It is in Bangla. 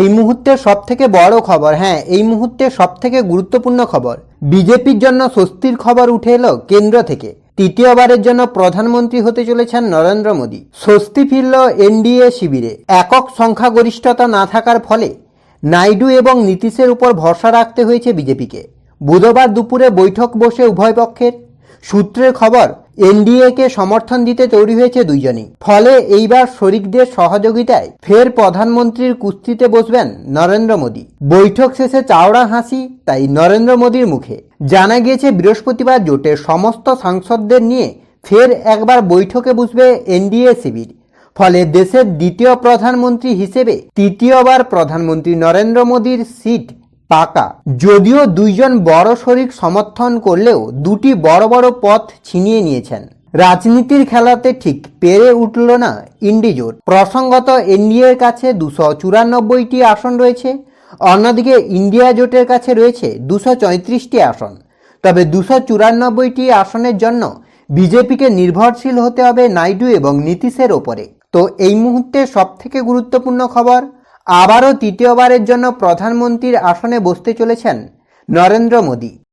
এই মুহূর্তে সব থেকে বড় খবর হ্যাঁ এই মুহূর্তে সব থেকে গুরুত্বপূর্ণ খবর, বিজেপির জন্য স্বস্তির খবর উঠে এলো কেন্দ্র থেকে। তৃতীয়বারের জন্য প্রধানমন্ত্রী হতে চলেছেন নরেন্দ্র মোদী। স্বস্তি ফিরল এনডিএ শিবিরে। একক সংখ্যাগরিষ্ঠতা না থাকার ফলে নাইডু এবং নীতিশের উপর ভরসা রাখতে হয়েছে বিজেপিকে। বুধবার দুপুরে বৈঠক বসে উভয় পক্ষের। সূত্রের খবর এনডিএকে সমর্থন দিতে তৈরি হয়েছে দুইজনই। ফলে এইবার শরিকদের সহযোগিতায় ফের প্রধানমন্ত্রীর কুস্তিতে বসবেন নরেন্দ্র মোদী। বৈঠক শেষে চাওড়া হাসি তাই নরেন্দ্র মোদীর মুখে। জানা গিয়েছে, বৃহস্পতিবার জোটের সমস্ত সাংসদদের নিয়ে ফের একবার বৈঠকে বসবে এনডিএ শিবির। ফলে দেশের দ্বিতীয় প্রধানমন্ত্রী হিসেবে তৃতীয়বার প্রধানমন্ত্রী নরেন্দ্র মোদীর সিট পাকা। যদিও দুইজন বড় শরিক সমর্থন করলেও দুটি বড় বড় পথ ছিনিয়ে নিয়েছেন। রাজনীতির খেলাতে ঠিক পেরে উঠল না ইন্ডিজোট। প্রসঙ্গত এনডিএর কাছে দুশো চুরানব্বইটি আসন রয়েছে, অন্যদিকে ইন্ডিয়া জোটের কাছে রয়েছে দুশো চৌত্রিশটি আসন। তবে দুশো চুরানব্বইটি আসনের জন্য বিজেপিকে নির্ভরশীল হতে হবে নাইডু এবং নীতিশের ওপরে। তো এই মুহূর্তে সবথেকে গুরুত্বপূর্ণ খবর আবারও তৃতীয়বারের জন্য প্রধানমন্ত্রীর আসনে বসতে চলেছেন নরেন্দ্র মোদী।